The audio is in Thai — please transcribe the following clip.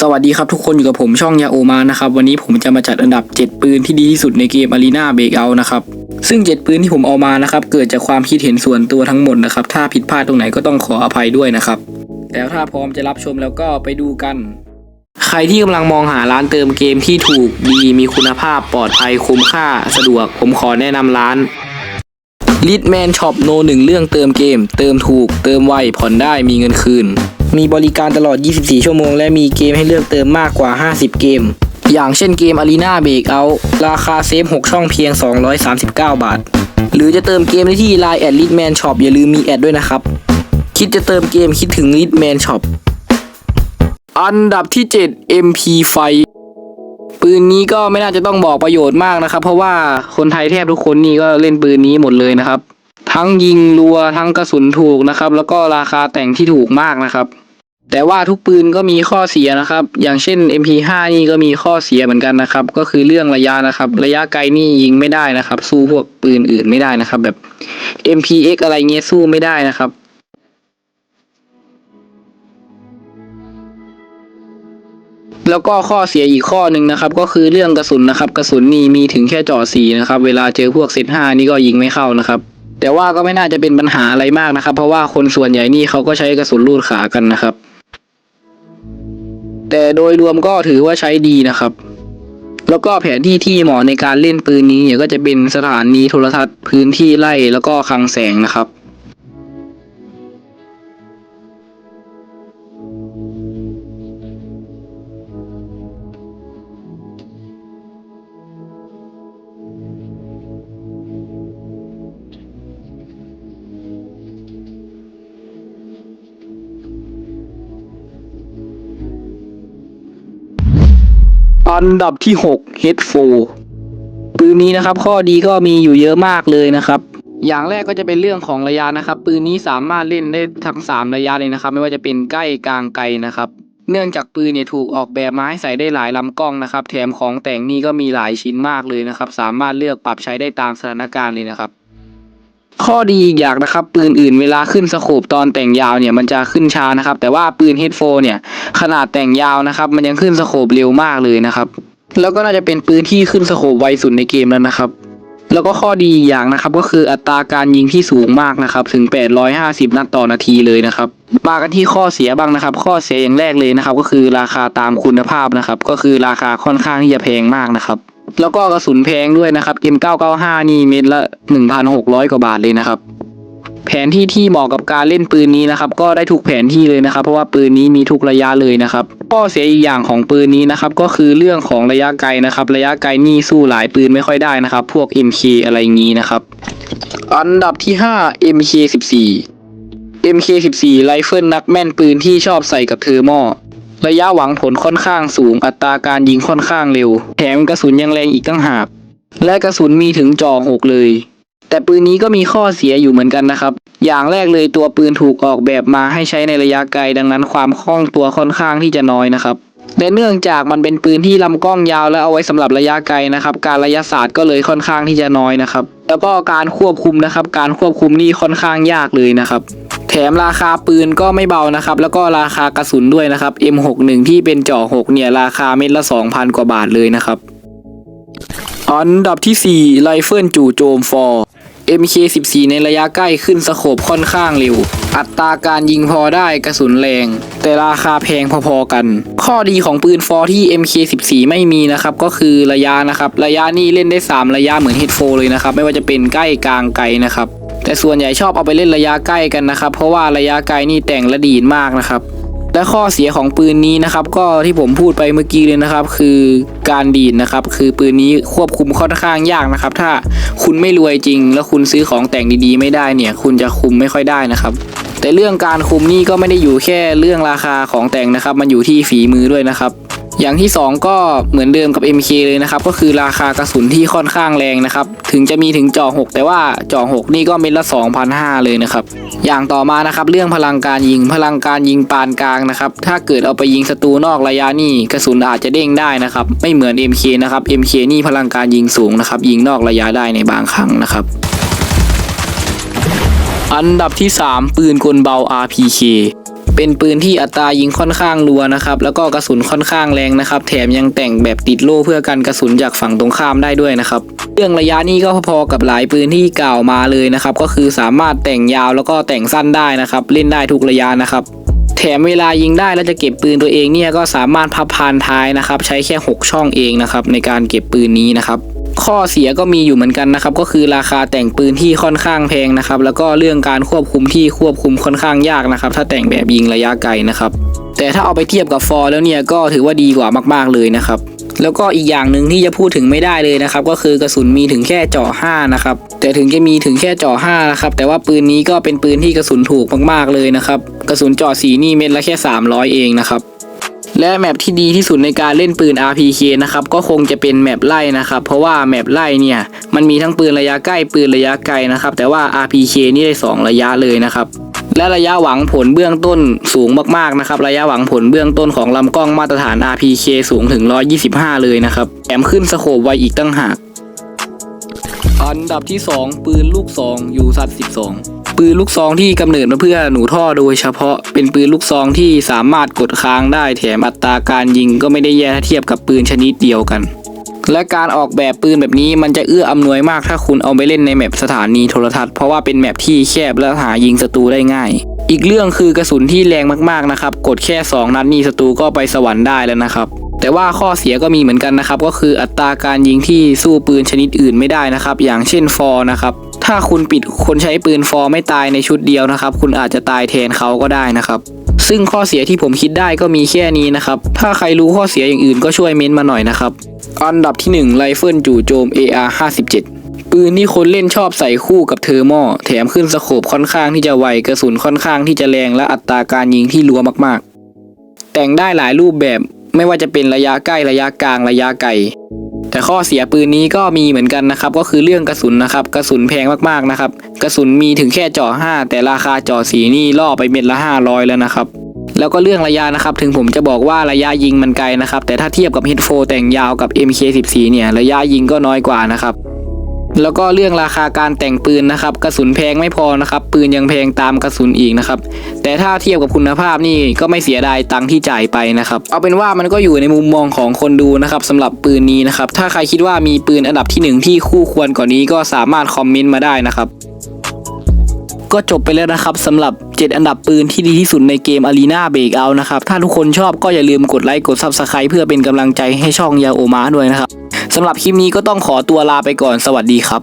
สวัสดีครับทุกคนอยู่กับผมช่องยาโอมานะครับ วันนี้ผมจะมาจัดอันดับ 7 ปืนที่ดีที่สุดในเกม Arena Breakout นะครับ ซึ่ง 7 ปืนที่ผมเอามานะครับ เกิดจากความคิดเห็นส่วนตัวทั้งหมดนะครับ ถ้าผิดพลาดตรงไหนก็ต้องขออภัยด้วยนะครับ แล้วถ้าพร้อมจะรับชมแล้วก็ไปดูกัน ใครที่กำลังมองหาร้านเติมเกมที่ถูกดีมีคุณภาพปลอดภัยคุ้มค่า สะดวกผมขอแนะนำร้านลิทแมนช็อปโนหนึ่งเรื่องเติมเกม เติมถูก เติมไวผ่อนได้มีเงินคืน มีบริการตลอด 24 ชั่วโมง และมีเกมให้เลือกเติมมากกว่า 50 เกม อย่างเช่นเกม Arena Breakout ราคาเซฟ 6 ช่องเพียง 239 บาท หรือจะเติมเกมได้ที่ Line แอด Litman Shop อย่าลืมมีแอดด้วยนะครับ คิดจะเติมเกมคิดถึง Litman Shop อันดับที่ 7 MP5 ปืนนี้ก็ไม่น่าจะต้องบอกประโยชน์มากนะครับ เพราะว่าคนไทยแทบทุกคนนี่ก็เล่นปืนนี้หมดเลยนะครับ ทั้งยิงรัวทั้งกระสุนถูกนะครับ แล้วก็ราคาแต่งที่ถูกมากนะครับ แต่ว่าทุกปืนก็มีข้อเสียนะครับ อย่างเช่น MP5 นี่ก็มีข้อเสียเหมือนกันนะครับ ก็คือเรื่องระยะนะครับ ระยะไกลนี่ยิงไม่ได้นะครับ สู้พวกปืนอื่นไม่ได้นะครับ แบบ MPX อะไรเงี้ยสู้ไม่ได้นะครับแล้วก็ข้อเสียอีกข้อหนึ่งนะครับ ก็คือเรื่องกระสุนนะครับ กระสุนนี่มีถึงแค่จ่อสีนะครับ เวลาเจอพวกเซตห้านี่ก็ยิงไม่เข้านะครับ แต่ว่าก็ไม่น่าจะเป็นปัญหาอะไรมากนะครับ เพราะว่าคนส่วนใหญ่นี่เขาก็ใช้กระสุนลูดขากันนะครับ แต่โดยรวมก็ถือว่าใช้ดีนะครับ แล้วก็แผนที่ที่เหมาะในการเล่นปืนนี้เนี่ยก็จะเป็นสถานีโทรทัศน์พื้นที่ไล่แล้วก็คลังแสงนะครับ อันดับที่6 H4 ปืนนี้นะครับข้อดีก็มีอยู่เยอะมากเลยนะครับ อย่างแรกก็จะเป็นเรื่องของระยะนะครับ ปืนนี้สามารถเล่นได้ทั้ง 3 ระยะเลยนะครับ ไม่ว่าจะเป็นใกล้กลางไกลนะครับ เนื่องจากปืนเนี่ยถูกออกแบบมาให้ใส่ได้หลายลำกล้องนะครับ แถมของแต่งนี่ก็มีหลายชิ้นมากเลยนะครับ สามารถเลือกปรับใช้ได้ตามสถานการณ์เลยนะครับ ข้อดีอีกอย่างนะครับ ปืนอื่นเวลาขึ้นสโคปตอนแต่งยาวเนี่ยมันจะขึ้นช้านะครับ แต่ว่าปืน H4 เนี่ยขนาดแต่งยาวนะครับ มันยังขึ้นสโคปเร็วมากเลยนะครับ แล้วก็น่าจะเป็นปืนที่ขึ้นสโคปไวสุดในเกมแล้วนะครับ แล้วก็ข้อดีอีกอย่างนะครับก็คืออัตราการยิงที่สูงมากนะครับ ถึง 850 นัดต่อนาทีเลยนะครับมากันที่ข้อเสียบ้างนะครับ ข้อเสียอย่างแรกเลยนะครับ ก็คือราคาตามคุณภาพนะครับ ก็คือราคาค่อนข้างที่จะแพงมากนะครับ แล้วก็กระสุนแพงด้วยนะครับ M995 นี่เม็ดละ 1,600 กว่าบาทเลยนะครับ แผนที่ที่เหมาะกับการเล่นปืนนี้นะครับ ก็ได้ทุกแผนที่เลยนะครับ เพราะว่าปืนนี้มีทุกระยะเลยนะครับข้อเสียอีกอย่างของปืนนี้นะครับ ก็คือเรื่องของระยะไกลนะครับ ระยะไกลนี่สู้หลายปืนไม่ค่อยได้นะครับ พวก MK อะไรอย่างนี้นะครับ อันดับที่ 5 MK14 MK14 ไรเฟิลนักแม่นปืนที่ชอบใส่กับเทอร์โม ระยะหวังผลค่อนข้างสูงอัตราการยิงค่อนข้างเร็ว แถมกระสุนยังแรงอีกตั้งหาก และกระสุนมีถึงจอหกเลย แต่ปืนนี้ก็มีข้อเสียอยู่เหมือนกันนะครับ อย่างแรกเลยตัวปืนถูกออกแบบมาให้ใช้ในระยะไกลดังนั้นความคล่องตัวค่อนข้างที่จะน้อยนะครับและเนื่องจากมันเป็นปืนที่ลำกล้องยาวและเอาไว้สำหรับระยะไกลนะครับ การระยะศาสตร์ก็เลยค่อนข้างที่จะน้อยนะครับ แล้วก็การควบคุมนะครับ การควบคุมนี่ค่อนข้างยากเลยนะครับ แถมราคาปืนก็ไม่เบานะครับ แล้วก็ราคากระสุนด้วยนะครับ M61 ที่เป็นจ่อ6เนี่ยราคาเม็ดละ 2,000 กว่าบาทเลยนะครับ อันดับที่ 4 ไรเฟิลจู่โจมฟอร์ MK14 ในระยะใกล้ขึ้นสโคปค่อนข้างเร็ว อัตราการยิงพอได้กระสุนแรง แต่ราคาแพงพอๆกัน ข้อดีของปืนฟอร์ที่ MK14 ไม่มีนะครับ ก็คือระยะนะครับ ระยะนี่เล่นได้ 3 ระยะเหมือน H4 เลยนะครับ ไม่ว่าจะเป็นใกล้กลางไกลนะครับ แต่ส่วนใหญ่ชอบเอาไปเล่นระยะใกล้กันนะครับ เพราะว่าระยะไกลนี่แต่งละดีดมากนะครับ และข้อเสียของปืนนี้นะครับ ก็ที่ผมพูดไปเมื่อกี้เลยนะครับ คือการดีดนะครับ คือปืนนี้ควบคุมค่อนข้างยากนะครับ ถ้าคุณไม่รวยจริง แล้วคุณซื้อของแต่งดีๆ ไม่ได้เนี่ย คุณจะคุมไม่ค่อยได้นะครับแต่เรื่องการคุมนี่ก็ไม่ได้อยู่แค่เรื่องราคาของแต่งนะครับ มันอยู่ที่ฝีมือด้วยนะครับ อย่างที่ 2 ก็เหมือนเดิมกับ MK เลยนะครับ ก็คือราคากระสุนที่ค่อนข้างแรงนะครับ ถึงจะมีถึงจ่อ6 แต่ว่าจ่อ6 นี่ก็เม็ดละ 2,500 เลยนะครับ อย่างต่อมานะครับเรื่องพลังการยิงพลังการยิงปานกลางนะครับ ถ้าเกิดเอาไปยิงศัตรูนอกระยะนี่กระสุนอาจจะเด้งได้นะครับ ไม่เหมือน MK นะครับ MK นี่พลังการยิงสูงนะครับ ยิงนอกระยะได้ในบางครั้งนะครับอันดับที่ 3 ปืนกลเบา RPK เป็นปืนที่อัตรายิงค่อนข้างรัวนะครับ แล้วก็กระสุนค่อนข้างแรงนะครับ แถมยังแต่งแบบติดโล่เพื่อกันกระสุนจากฝั่งตรงข้ามได้ด้วยนะครับ เรื่องระยะนี่ก็พอๆกับหลายปืนที่กล่าวมาเลยนะครับ ก็คือสามารถแต่งยาวแล้วก็แต่งสั้นได้นะครับ เล่นได้ทุกระยะนะครับ แถมเวลายิงได้แล้วจะเก็บปืนตัวเองเนี่ยก็สามารถพับพานท้ายนะครับ ใช้แค่ 6 ช่องเองนะครับในการเก็บปืนนี้นะครับ ข้อเสียก็มีอยู่เหมือนกันนะครับ ก็คือราคาแต่งปืนที่ค่อนข้างแพงนะครับ แล้วก็เรื่องการควบคุมที่ควบคุมค่อนข้างยากนะครับ ถ้าแต่งแบบยิงระยะไกลนะครับ แต่ถ้าเอาไปเทียบกับฟอร์แล้วเนี่ยก็ถือว่าดีกว่ามากๆเลยนะครับแล้วก็อีกอย่างหนึ่งที่จะพูดถึงไม่ได้เลยนะครับ ก็คือกระสุนมีถึงแค่เจาะ5นะครับแต่ถึงจะมีถึงแค่เจาะ5นะครับแต่ว่าปืนนี้ก็เป็นปืนที่กระสุนถูกมากๆเลยนะครับ กระสุนเจาะสีนี่เม็ดละแค่ 300 เองนะครับ และแมปที่ดีที่สุดในการเล่นปืน RPK นะครับก็คงจะเป็นแมปไล่นะครับเพราะว่าแมปไล่เนี่ยมันมีทั้งปืนระยะใกล้ปืนระยะไกลนะครับแต่ว่า RPK นี่ได้ 2 ระยะเลยนะครับและระยะหวังผลเบื้องต้นสูงมากๆนะครับระยะหวังผลเบื้องต้นของลำกล้องมาตรฐาน RPK สูงถึง 125 เลยนะครับแถมขึ้นสโคปไวอีกตั้งหากอันดับที่ 2 ปืนลูกซองยูซัด12 ปืนลูกซองที่กำเนิดมาเพื่อหนูท่อโดยเฉพาะเป็นปืนลูกซองที่สามารถกดค้างได้แถมอัตราการยิงก็ไม่ได้แย่เทียบกับปืนชนิดเดียวกัน และการออกแบบปืนแบบนี้มันจะเอื้ออำนวยมากถ้าคุณเอาไปเล่นในแมปสถานีโทรทัศน์เพราะว่าเป็นแมปที่แคบและหายิงศัตรูได้ง่าย อีกเรื่องคือกระสุนที่แรงมากๆนะครับกดแค่ 2 นัดนี่ศัตรูก็ไปสวรรค์ได้แล้วนะครับแต่ว่าข้อเสียก็มีเหมือนกันนะครับ ก็คืออัตราการยิงที่สู้ปืนชนิดอื่นไม่ได้นะครับ อย่างเช่นฟอร์นะครับ ถ้าคุณปิดคนใช้ปืนฟอร์ไม่ตายในชุดเดียวนะครับ คุณอาจจะตายแทนเขาก็ได้นะครับ ซึ่งข้อเสียที่ผมคิดได้ก็มีแค่นี้นะครับ ถ้าใครรู้ข้อเสียอย่างอื่นก็ช่วยเม้นต์มาหน่อยนะครับ อันดับที่1ไรเฟิลจู่โจม AR 57ปืนที่คนเล่นชอบใส่คู่กับเทอร์โมแถมขึ้นสโคปค่อนข้างที่จะไวกระสุนค่อนข้างที่จะแรงและอัตราการยิงที่รัวมากๆ แต่งได้หลายรูปแบบไม่ว่าจะเป็นระยะใกล้ระยะกลางระยะไกล แต่ข้อเสียปืนนี้ก็มีเหมือนกันนะครับก็คือเรื่องกระสุนนะครับกระสุนแพงมากๆนะครับกระสุนมีถึงแค่จ่อ5 แต่ราคาจ่อสีนี่ล่อไปเม็ดละ 500 แล้วนะครับแล้วก็เรื่องระยะนะครับ ถึงผมจะบอกว่าระยะยิงมันไกลนะครับ แต่ถ้าเทียบกับ H4 แต่งยาวกับ MK14 เนี่ย ระยะยิงก็น้อยกว่านะครับ แล้วก็เรื่องราคาการแต่งปืนนะครับ กระสุนแพงไม่พอนะครับ ปืนยังแพงตามกระสุนอีกนะครับ แต่ถ้าเทียบกับคุณภาพนี่ก็ไม่เสียดายตังค์ที่จ่ายไปนะครับ เอาเป็นว่ามันก็อยู่ในมุมมองของคนดูนะครับสำหรับปืนนี้นะครับ ถ้าใครคิดว่ามีปืนอันดับที่หนึ่งที่คู่ควรกว่านี้ก็สามารถคอมเมนต์มาได้นะครับ ก็จบไปแล้วนะครับสำหรับ 7 อันดับปืนที่ดีที่สุดในเกม Arena Breakout นะครับ ถ้าทุกคนชอบก็อย่าลืมกดไลค์กด Subscribe เพื่อเป็นกำลังใจให้ช่องยาโอมาด้วยนะครับสำหรับคลิปนี้ก็ต้องขอตัวลาไปก่อนสวัสดีครับ